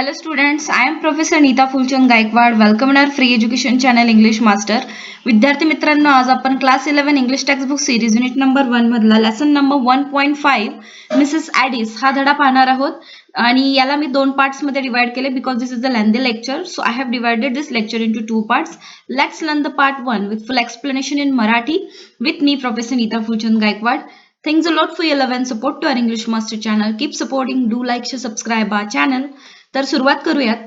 Hello students I am professor Nita Phulchand Gaikwad welcome our free education channel English master विद्यार्थी मित्रांनो आज आपण class eleven English textbook series unit number one मधला lesson number one point five Mrs Adis हा धडा पाहणार आहोत. आणि याला मी दोन पार्टमध्ये डिवाइड केले because this is the lengthy lecture so I have divided this lecture in two two part let's learn the part one with full explanation in Marathi with me professor Nita Phulchand Gaikwad thank you lot for your love and support to our English master channel keep supporting do like share subscribe our channel तर सुरुवात करूयात.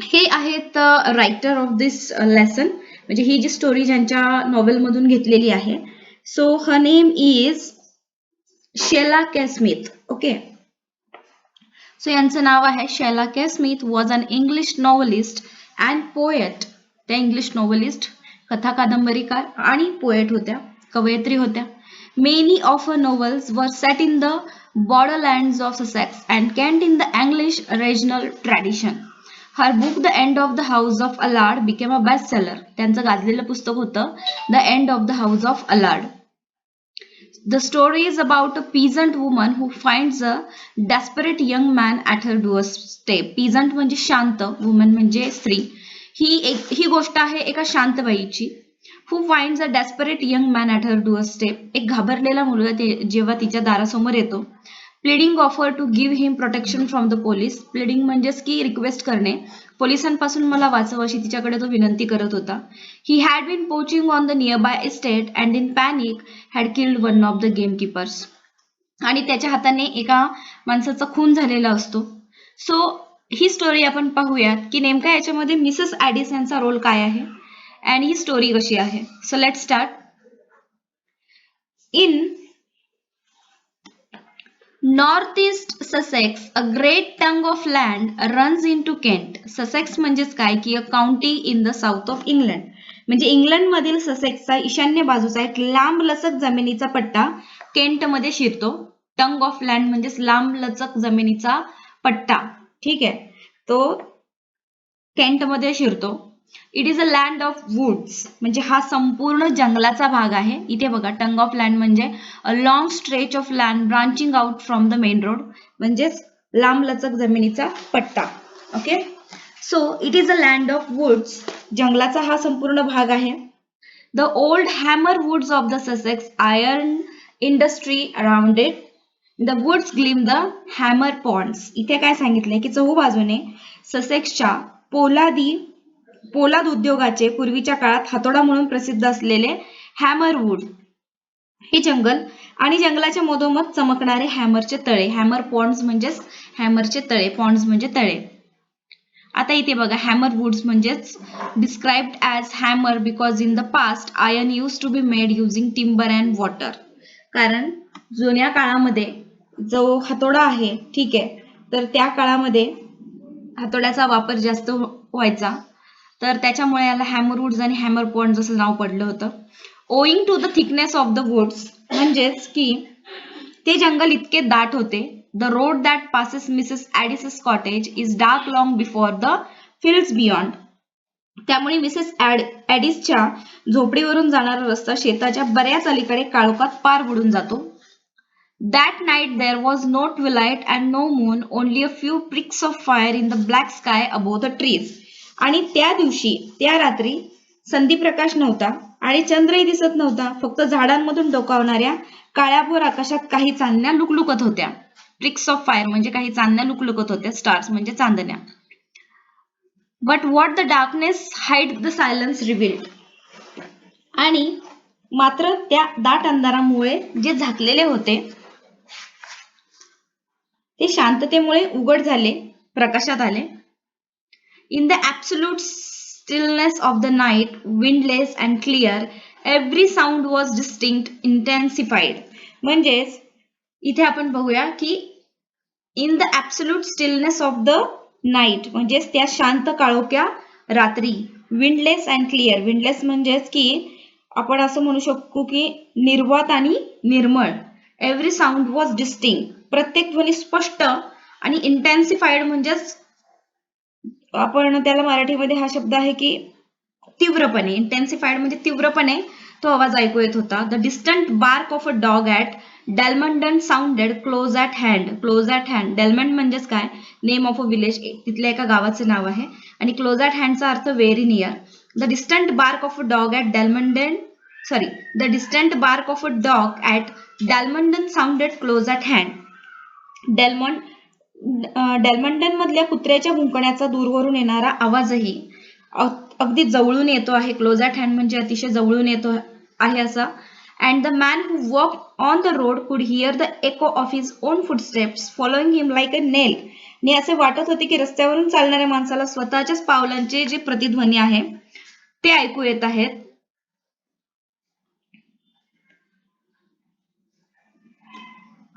हे आहेत writer of this lesson म्हणजे ही जी story ज्यांच्या नॉवेलमधून घेतलेली आहे. So ह नेम इज शेला के स्मिथ ओके सो यांचं नाव आहे Sheila Kaye Smith was an English novelist and poet त्या इंग्लिश नॉवलिस्ट कथा कादंबरीकार आणि पोएट होत्या कवयित्री होत्या. Many of a novels were set in the borderlands of Sussex and Kent in the English regional tradition. Her book The End of the House of Allard became a bestseller. त्यांचं गाजलेलं पुस्तक होतं The End of the House of Allard. The story is about a peasant woman who finds a desperate young man at her doorstep. Peasant म्हणजे शांत, woman म्हणजे स्त्री. ही एक ही गोष्ट आहे एका शांत बाईची who find a desperate young man at her doorstep एक घाबरलेला मुलगा जेव्हा तिच्या दारासमोर येतो. Pleading offer to give him protection from the police pleading म्हणजेच की रिक्वेस्ट करणे. पोलिसांपासून मला वाचव अशी तिच्याकडे तो विनंती करत होता. He had been poaching on the nearby estate and in panic had killed one of the gamekeepers आणि त्याच्या हाताने एका माणसाचा खून झालेला असतो. सो ही स्टोरी आपण पाहूयात की नेमका याच्यामध्ये मिसेस ॲडिस यांचा रोल काय आहे? आणि ही स्टोरी कशी आहे? So let start in north east Sussex a great tongue of land runs into Kent Sussex म्हणजेच काय? की a county in the south of England म्हणजे इंग्लंडमधील ससेक्सचा ईशान्य बाजूचा एक लांब लचक जमिनीचा पट्टा केंटमध्ये शिरतो. टंग ऑफ लँड म्हणजेच लांब लचक जमिनीचा पट्टा. ठीक आहे? तो केंटमध्ये शिरतो. It is a land of woods म्हणजे हा संपूर्ण जंगलाचा भाग आहे. इथे बघा टंग ऑफ लँड म्हणजे a long stretch of land branching out from the main road म्हणजेच लांब लचक जमिनीचा पट्टा. Okay so it is a land of woods जंगलाचा हा संपूर्ण भाग आहे. The old hammer woods of the Sussex iron industry around it the woods gleam the hammer ponds इथे काय सांगितलंय? की चहू बाजूने ससेक्सच्या पोलादी पोलाद उद्योगाचे पूर्वीच्या काळात हातोडा म्हणून प्रसिद्ध असलेले हॅमरवूड हे जंगल आणि जंगलाच्या मधोमध चमकणारे हॅमरचे तळे. हॅमर पॉन्ड्स म्हणजेच हॅमरचे तळे पॉन्ड्स म्हणजे तळे. आता इथे बघा हॅमर वुड्स म्हणजेच described as hammer because in the past iron used to be made using timber and water कारण जुन्या काळामध्ये जो हातोडा आहे ठीक आहे तर त्या काळामध्ये हातोड्याचा वापर जास्त व्हायचा. तर त्याच्यामुळे याला हॅमर वुड्स आणि हॅमर पॉइंट असं नाव पडलं होतं. Owing to the thickness of the woods म्हणजेच की ते जंगल इतके दाट होते. The road that passes Mrs Addis's cottage is dark long before the fields beyond त्यामुळे मिसेस ऍडिसच्या झोपडीवरून जाणारा रस्ता शेताच्या बऱ्याच अलीकडे काळोखात पार बुडून जातो. That night there was no twilight and no moon only a few pricks of fire in the black sky above the trees आणि त्या दिवशी त्या रात्री संधी प्रकाश नव्हता आणि चंद्रही दिसत नव्हता. फक्त झाडांमधून डोकावणाऱ्या काळ्याभोर आकाशात काही चांदण्या लुकलुकत होत्या. ट्रिक्स ऑफ फायर म्हणजे काही चांदण्या लुकलुकत होत्या. स्टार्स म्हणजे चांदण्या. But what the darkness hid the silence revealed आणि मात्र त्या दाट अंधारामुळे जे झाकलेले होते ते शांततेमुळे उघड झाले प्रकाशात आले. In the absolute stillness of the night, windless and clear, every sound was distinct, intensified. म्हणजेच इथे आपण बघूया की in the absolute stillness of the night म्हणजेच त्या शांत काळोख्या रात्री विंडलेस अँड क्लिअर विंडलेस म्हणजेच की आपण असं म्हणू शकतो की निर्वात आणि निर्मळ एव्हरी साऊंड वॉज डिस्टिंग प्रत्येक ध्वनी स्पष्ट आणि इंटेन्सिफाईड म्हणजेच आपण त्याला मराठीमध्ये हा शब्द आहे की तीव्रपणे इंटेन्सिफाईड म्हणजे तीव्रपणे तो आवाज ऐकू येत होता. The distant bark of a dog at Delmonden sounded close at hand close at hand Delmond म्हणजेच काय? नेम ऑफ अ विलेज तिथल्या एका गावाचे नाव आहे. आणि क्लोज ॲट हँडचा अर्थ very near the distant bark of a dog at Delmonden sorry the distant bark of a dog at Delmonden sounded close at hand Delmond Delmonden मधल्या कुत्र्याच्या भुंकण्याचा दूरवरून येणारा आवाजही अगदी जवळून येतो आहे. क्लोज ॲट हँड म्हणजे अतिशय जवळून येतो आहे असा. And the man who walk on the road could hear the echo of his own footsteps following him like a knell आणि असे वाटत होते की रस्त्यावरून चालणाऱ्या माणसाला स्वतःच्याच पावलांचे जे प्रतिध्वनी आहे ते ऐकू येत आहेत.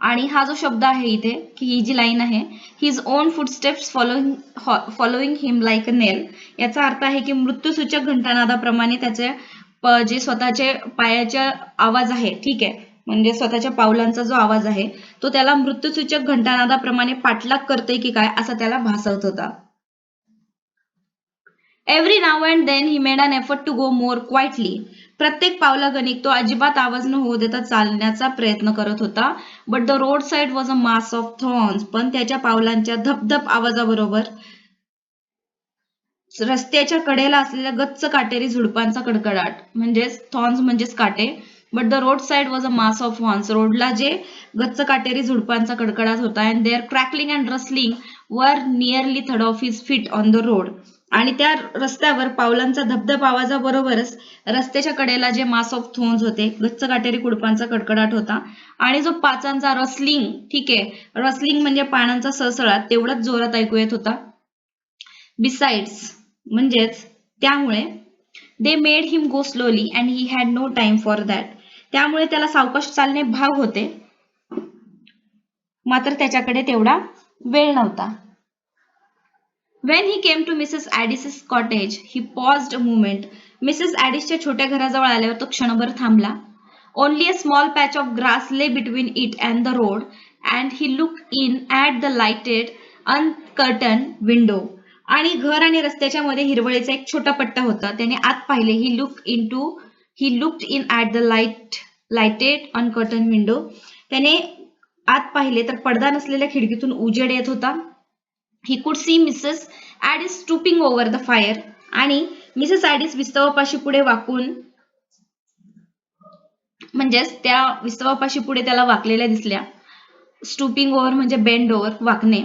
आणि हा जो शब्द आहे इथे की ही जी लाईन आहे his own footsteps following following him like a knell याचा अर्थ आहे की मृत्यूसूचक घंटानादाप्रमाणे त्याचे जे स्वतःचे पायाचा आवाज आहे ठीक आहे म्हणजे स्वतःच्या पावलांचा जो आवाज आहे तो त्याला मृत्यूसूचक घंटानादाप्रमाणे पाठलाग करतोय की काय असा त्याला भासवत होता. Every now and then he made an effort to go more quietly प्रत्येक पावलागणिक तो अजिबात आवाज न होऊ देता चालण्याचा प्रयत्न करत होता. But the roadside was a mass of thorns पण त्याच्या पावलांच्या धपधप आवाजाबरोबर रस्त्याच्या कडेला असलेल्या गच्च काटेरी झुडपांचा कडकडाट म्हणजेच थॉर्न्स म्हणजेच काटे. But the roadside was a mass of horns रोडला जे गच्च काटेरी झुडपांचा कडकडाट होता and their crackling and rustling were nearly third of his feet on the road आणि त्या रस्त्यावर पावलांचा धबधब आवाजाबरोबरच रस्त्याच्या कडेला जे मास ऑफ थोन्स होते गच्च काटेरी कुडपांचा कडकडाट होता आणि जो पाचांचा रसलिंग ठीक आहे रसलिंग म्हणजे पानांचा सळसळाट तेवढाच जोरात ऐकू येत होता. बिसाइड्स म्हणजेच त्यामुळे they made him go slowly and he had no time for that त्यामुळे त्याला सावकाश चालणे भाग होते. मात्र त्याच्याकडे तेवढा वेळ नव्हता. When he came to Mrs Addis cottage he paused a Mrs ॲडिसच्या छोट्या घराजवळ आल्यावर तो क्षणभर थांबला. Only a small patch of grass lay between it and the road and he look in at the lighted uncurtained window आणि घर आणि रस्त्याच्या मध्ये हिरवळीचा एक छोटा पट्टा होता. त्याने आत पाहिले he look in to he look in at the light lighted uncurtained window त्याने आत पाहिले तर पडदा नसलेल्या खिडकीतून उजेड येत होता. He could see Mrs Addis stooping over the fire आणि मिसेस ॲडिस विस्तवापाशी पुढे वाकून म्हणजेच त्या विस्तवापाशी पुढे त्याला वाकलेल्या दिसल्या. स्टुपिंग ओव्हर म्हणजे बेंड ओव्हर वाकणे.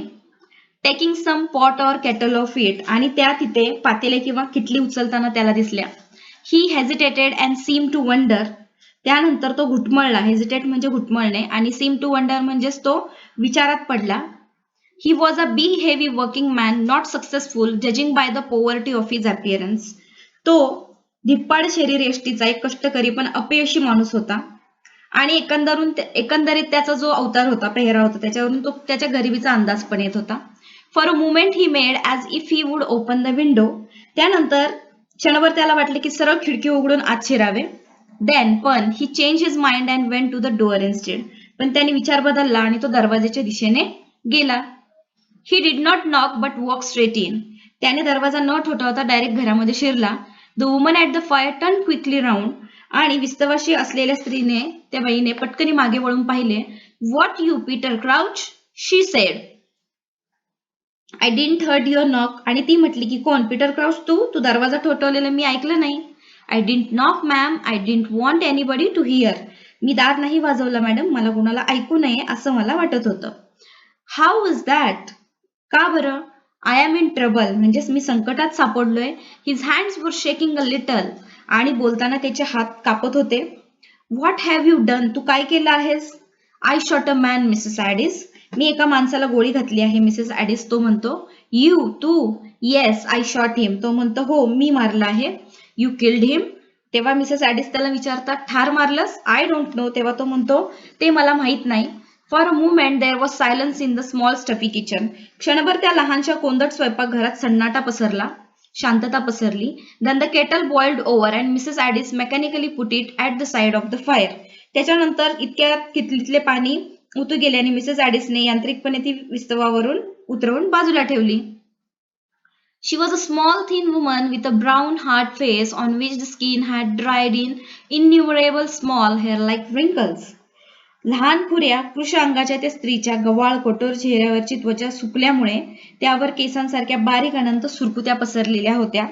Taking some pot or kettle off it आणि त्या तिथे पातेले किंवा किटली उचलताना त्याला दिसल्या. He hesitated and seem to wonder त्यानंतर तो घुटमळला. हेजिटेट म्हणजे घुटमळणे आणि सीम टू वंडर म्हणजेच तो विचारात पडला. He was a B-heavy working man not successful judging by the poverty of his appearance. तो धिप्पाड शरीर एष्टीचा एक कष्टकरी पण अपयशी माणूस होता. आणि एकंदरून एकंदरीत त्याचा जो अवतार होता पेहरा होता त्याच्यावरून तो त्याच्या गरिबीचा अंदाज पण येत होता. For a moment he made as if he would open the window त्यानंतर क्षणभर त्याला वाटले की सरळ खिडकी उघडून आत शिरावे. देन पण he change his mind and went to the door instead पण त्याने विचार बदलला आणि तो दरवाजाच्या दिशेने गेला. He did not knock but walk straight in त्याने दरवाजा न ठोठावता डायरेक्ट घरामध्ये शिरला. The woman at the fire turn quickly round आणि विस्तवाशी असलेल्या स्त्रीने त्या बाईने पटकनी मागे वळून पाहिले. What you Peter Crouch she said I didn't heard your knock आणि ती म्हटली की कोण? पीटर क्राउच तू? तू दरवाजा ठोठवलेला मी ऐकलं नाही. I didn't knock ma'am I didn't want anybody to hear मी दार नाही वाजवला मॅडम मला कुणाला ऐकू नये असं मला वाटत होतं. हाऊ इज दॅट का बरं? आय एम इन ट्रबल म्हणजेच मी संकटात सापडलोय. His hands were shaking a little आणि बोलताना त्याचे हात कापत होते. व्हॉट हॅव यू डन तू काय केलं आहेस? I shot a man Mrs Addis मी एका माणसाला गोळी घातली आहे मिसेस ॲडिस तो म्हणतो यू तू येस आय शॉट हिम तो म्हणतो हो मी मारला आहे. यू किल्ड हिम तेव्हा मिसेस ॲडिस त्याला विचारतात ठार मारलंस? आय डोंट नो तेव्हा तो म्हणतो ते मला माहीत नाही. For a moment there was silence in the small stuffy kitchen क्षणभर त्या लहानशा कोंदट स्वयंपाकघरात सन्नाटा पसरला शांतता पसरली. Then the kettle boiled over and Mrs Addis mechanically put it at the side of the fire त्याच्यानंतर इतक्या कितलीतले पाणी उतू गेले आणि मिसेस ॲडिसने यांत्रिकपणे ती विस्तवावरून उतरवून बाजूला ठेवली. She was a small thin woman with a brown hard face on which the skin had dried in innumerable small hair like wrinkles लहान खुऱ्या कृश अंगाच्या त्या स्त्रीच्या गवाळ कठोर चेहऱ्यावरची त्वचा सुकल्यामुळे त्यावर केसांसारख्या बारीक अनंत सुरकुत्या पसरलेल्या होत्या.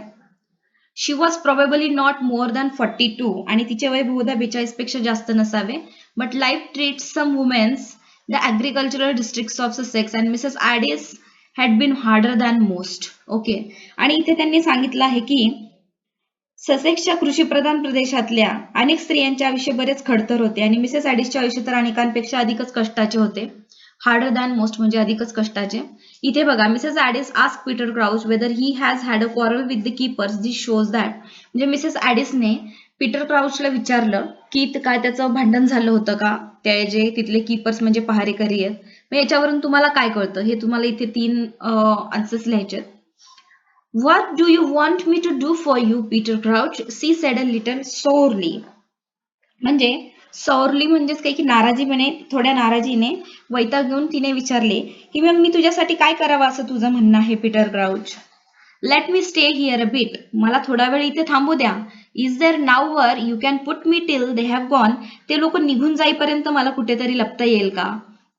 She was probably not more than forty two आणि तिचे वय बहुधा बेचाळीसपेक्षा जास्त नसावे but life treat some women's the agricultural district of Sussex and Mrs Addis had been harder than most okay आणि इथे त्यांनी सांगितलं आहे की ससेक्सच्या कृषीप्रधान प्रदेशातल्या अनेक स्त्रियांचे आयुष्य बरेच खडतर होते आणि मिसेस ॲडिसचे आयुष्य तर अनेकांपेक्षा अधिकच कष्टाचे होते. हार्डर दॅन मोस्ट म्हणजे अधिकच कष्टाचे. इथे बघा Mrs Addis ask Peter Crouch whether he has had a quarrel with the keepers this shows that म्हणजे मिसेस ॲडिसने पीटर क्राउचला विचारलं की काय त्याचं भांडण झालं होतं का? ते जे तिथले कीपर्स म्हणजे पहारेकरी आहेत. मग याच्यावरून तुम्हाला काय कळतं? हे तुम्हाला इथे तीन आन्सर्स लिहायचे What do you want me to do for you, Peter Crouch? She said a little sorely. म्हणजे सौरली म्हणजेच काही की नाराजीपणे थोड्या नाराजीने वैताग घेऊन तिने विचारले की मग मी तुझ्यासाठी काय करावं असं तुझं म्हणणं आहे Peter Crouch let me stay here a bit मला थोडा वेळ इथे थांबू द्या. Is there nowhere you can put me till they have gone ते लोक निघून जाईपर्यंत मला कुठेतरी लपता येईल का?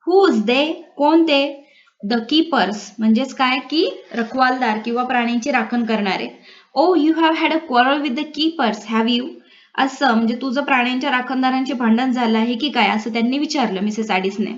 हुज दे कोण ते? द कीपर्स म्हणजेच काय? की रखवालदार किंवा प्राण्यांची राखण करणारे. ओ you have had a quarrel with the keepers have you असं म्हणजे तुझं प्राण्यांच्या राखणदारांचे भांडण झालं आहे की काय? असं त्यांनी विचारलं Mrs ॲडिसने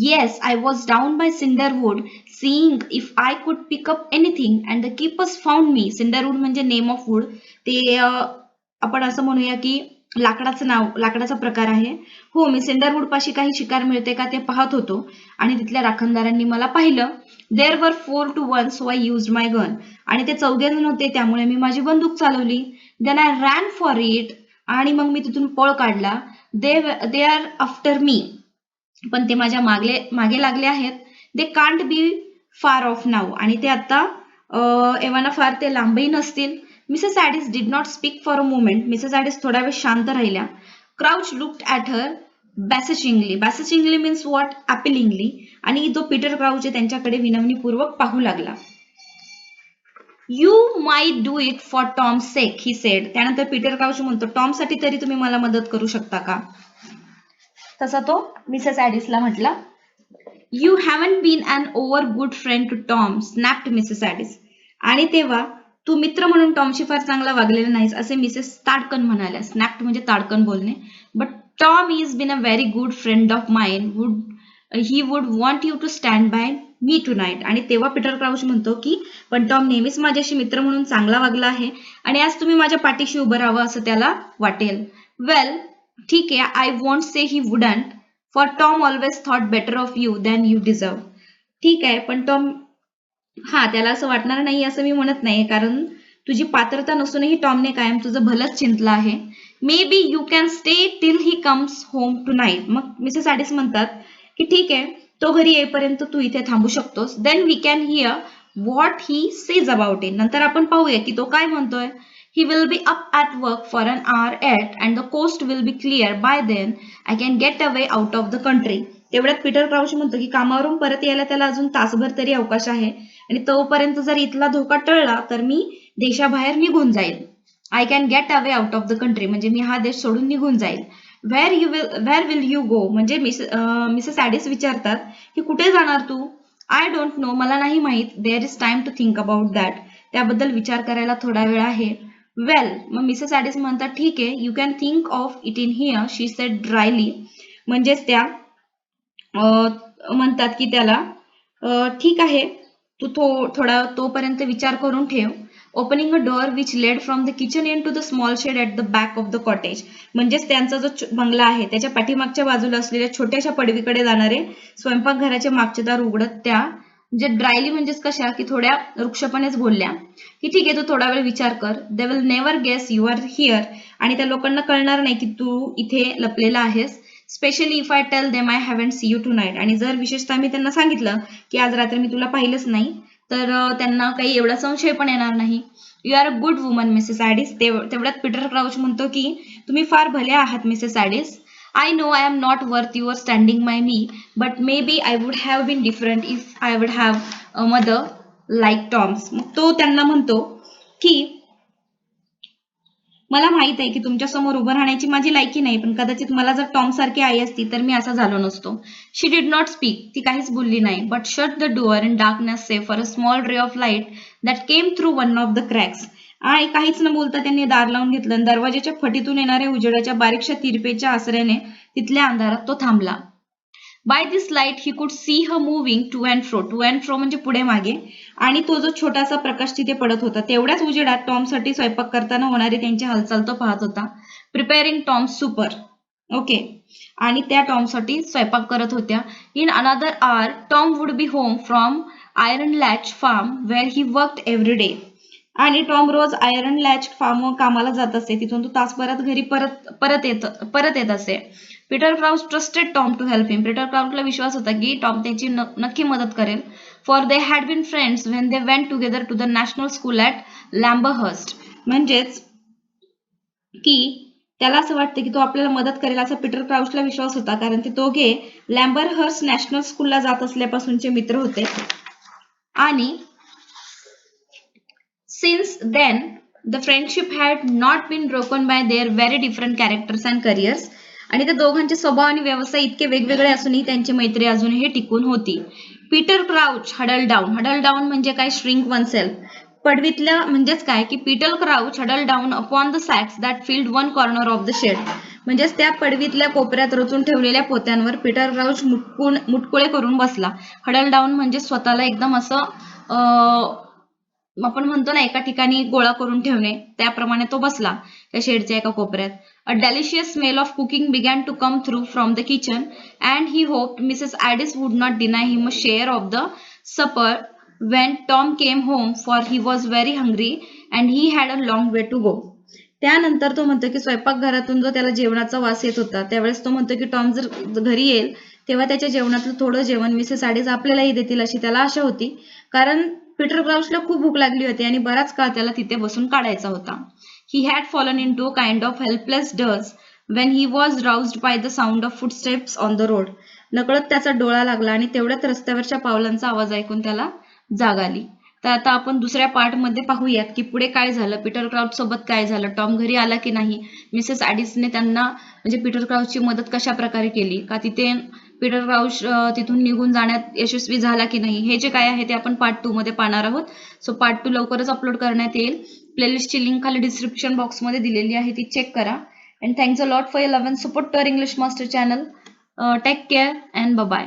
yes I was down by Cinderwood seeing if I could pick up anything and the keepers found me Cinderwood म्हणजे नेम ऑफ वूड ते आपण असं म्हणूया की लाकडाचं नाव लाकडाचा प्रकार आहे. हो मी सेंडरवूड पाशी काही शिकार मिळते का ते पाहत होतो. आणि तिथल्या राखणदारांनी मला पाहिलं there were four to one so I use my gun आणि ते चौघे जण होते त्यामुळे मी माझी बंदूक चालवली. Then I ran for it आणि मग मी तिथून पळ काढला. दे दे आर आफ्टर मी पण ते माझ्या मागले मागे लागले आहेत. दे कांट बी फार ऑफ नाव आणि ते आता एव्हाना फार ते लांबही नसतील. Mrs Addis did not speak for a moment Mrs Addis थोडा वेळ शांत राहिल्या Crouch looked at her beseechingly beseechingly means what appealingly आणि जो पीटर क्राऊच आहे त्यांच्याकडे विनवणीपूर्वक पाहू लागला. You might do it for Tom sake he said त्यानंतर पीटर क्राउच म्हणतो टॉमसाठी तरी तुम्ही मला मदत करू शकता का? तसा तो मिसेस ॲडिसला म्हटला you haven't been an over good friend to Tom snapped Mrs Addis आणि तेव्हा तू मित्र म्हणून टॉमशी फार चांगला वागलेला नाहीस असे मिसेस ताडकन म्हणाल्या स्नॅक्ट म्हणजे ताडकन बोलणे. But Tom is been a very good friend of mine would he would want you to stand by me tonight आणि तेव्हा पीटर क्राउच म्हणतो की पण टॉम नेहमीच माझ्याशी मित्र म्हणून चांगला वागला आहे. आणि आज तुम्ही माझ्या पाठीशी उभं राहावं असं त्याला वाटेल. वेल ठीक आहे. I won't say he wouldn't for Tom always thought better of you than you deserve ठीक आहे. पण टॉम हा त्याला असं वाटणार नाही असं मी म्हणत नाही कारण तुझी पात्रता नसूनही टॉमने कायम तुझं भलंच चिंतलं आहे. Maybe you can stay till he comes home tonight मग मिसेस ॲडिस म्हणतात की ठीक आहे तो घरी येईपर्यंत तू इथे थांबू शकतोस. Then we can hear what he says about it नंतर आपण पाहूया की तो काय म्हणतोय. He will be up at work for an hour yet and the coast will be clear by then I can get away out of the country तेवढ्यात Peter Crouch म्हणतो की कामावरून परत यायला त्याला अजून तासभर तरी अवकाश आहे. आणि तोपर्यंत जर इथला धोका टळला तर मी देशाबाहेर निघून जाईल. I can get away out of the country म्हणजे मी हा देश सोडून निघून जाईल. Where you will where will you go म्हणजे मिस मिसेस ॲडिस विचारतात की कुठे जाणार तू? आय डोंट नो मला नाही माहीत. There is time to think about that त्याबद्दल विचार करायला थोडा वेळ आहे. वेल मग मिसेस ॲडिस म्हणतात ठीक आहे. You can think of it in here she said dryly म्हणजेच त्या म्हणतात की त्याला ठीक आहे. तू थो थोडा तोपर्यंत विचार करून ठेव. Opening a door which led from the kitchen into the small shed at the back of the cottage म्हणजेच त्यांचा जो बंगला आहे त्याच्या पाठीमागच्या बाजूला असलेल्या छोट्याशा पडवीकडे जाणारे स्वयंपाकघराचे मागचे दार उघडत त्या म्हणजे ड्रायली म्हणजेच कशा की थोड्या वृक्षपणेच बोलल्या. की ठीक आहे तू थोडा वेळ विचार कर. They will never guess you are here आणि त्या लोकांना कळणार नाही की तू इथे लपलेला आहेस. Specially if I tell them I haven't see you tonight आणि जर विशेषतः मी त्यांना सांगितलं की आज रात्री मी तुला पाहिलंच नाही तर त्यांना काही एवढा संशय पण येणार नाही. You are a good woman Mrs Addis तेवढ्यात पीटर क्राऊच म्हणतो की तुम्ही फार भले आहात Mrs Addis I know I am not worth your standing my me but maybe I would have been different if I would have a mother like Tom's मग तो त्यांना म्हणतो की मला माहीत आहे की तुमच्यासमोर उभं राहण्याची माझी लायकी नाही पण कदाचित मला जर टॉम सारखी आई असती तर मी असा झालो नसतो. शी डिड नॉट स्पीक ती काहीच बोलली नाही. But shut the door in darkness save for a small ray of light that came through one of the cracks आणि काहीच न बोलता त्यांनी दार लावून घेतलं दरवाजाच्या फटीतून येणाऱ्या उजेडाच्या बारीकशा तिरपेच्या आसऱ्याने तिथल्या अंधारात तो थांबला. By this light he could see her moving to and fro to and fro म्हणजे पुढे मागे. आणि तो जो छोटासा प्रकाश तिथे पडत होता तेवढ्याच उजेडात टॉमसाठी स्वयंपाक करताना होणारी त्यांची हालचाल तो पाहत होता. प्रिपेअरिंग टॉम सुपर ओके आणि त्या टॉमसाठी स्वयंपाक करत होत्या. In another hour Tom would be home from Iron Latch Farm where he worked every day आणि टॉम रोज आयरन लॅच फार्म कामाला जात असे तिथून तो तासभरात घरी परत परत येत परत येत असे Peter Crouch trusted Tom to help him Peter क्राउचला विश्वास होता की टॉम त्याची नक्की मदत करेल. For they had been friends when they went together to the national school at Lambhurst म्हणजेच की त्याला असं वाटतं की तो आपल्याला मदत करेल असा पीटर क्राउचला विश्वास होता. कारण ते दोघे लॅम्बरहर्स्ट नॅशनल स्कूलला जात असल्यापासूनचे मित्र होते. आणि Since then, the friendship had not been broken by their very different characters and careers. आणि त्या दोघांचे स्वभाव आणि व्यवसाय इतके वेगवेगळे असूनही त्यांची मैत्री अजूनही टिकून होती. Peter Crouch huddle down huddle down म्हणजे काय? श्रिंक वन सेल्फ पडवीतल्या म्हणजेच काय? की Peter Crouch huddle down upon the sacks that filled one corner of the shed म्हणजेच त्या पडवीतल्या कोपऱ्यात रचून ठेवलेल्या पोत्यांवर पीटर क्राउच मुटकुण मुटकुळे करून बसला. हडल डाऊन म्हणजे स्वतःला एकदम असं आपण म्हणतो ना एका ठिकाणी गोळा करून ठेवणे त्याप्रमाणे तो बसला त्या शेडच्या एका कोपऱ्यात. A delicious smell of cooking began to come through from the kitchen and he hope Mrs Addis would not deny him a share of the supper when Tom came home for he was very hungry and he had a long way to go त्यानंतर तो म्हणतो की स्वयंपाकघरातून जो त्याला जेवणाचा वास येत होता त्यावेळेस तो म्हणतो की टॉम जर घरी येईल तेव्हा त्याच्या जेवणातलं थोडं जेवण मिसेस ॲडिस आपल्यालाही देतील अशी त्याला आशा होती. कारण पीटर क्राउचला खूप भूक लागली होती आणि बराच काळ त्याला तिथे बसून काढायचा होता. He had fallen into kind of helpless doze when he was roused by the sound of footsteps on the road नकळत त्याचा डोळा लागला आणि तेवढ्यात रस्त्यावरच्या पावलांचा आवाज ऐकून त्याला जाग आली. तर आता आपण दुसऱ्या पार्टमध्ये पाहूयात की पुढे काय झालं पीटर क्राउच सोबत काय झालं टॉम घरी आला की नाही मिसेस ॲडिसने त्यांना म्हणजे पीटर क्राउचची मदत कशा प्रकारे केली? का तिथे पीटर राऊश तिथून निघून जाण्यात यशस्वी झाला की नाही हे जे काय आहे ते आपण पार्ट टू मध्ये पाहणार आहोत. सो पार्ट टू लवकरच अपलोड करण्यात येईल. प्लेलिस्टची लिंक खाली डिस्क्रिप्शन बॉक्समध्ये दिलेली आहे ती चेक करा. And thanks a lot for eleven support to our English Master channel take care and bye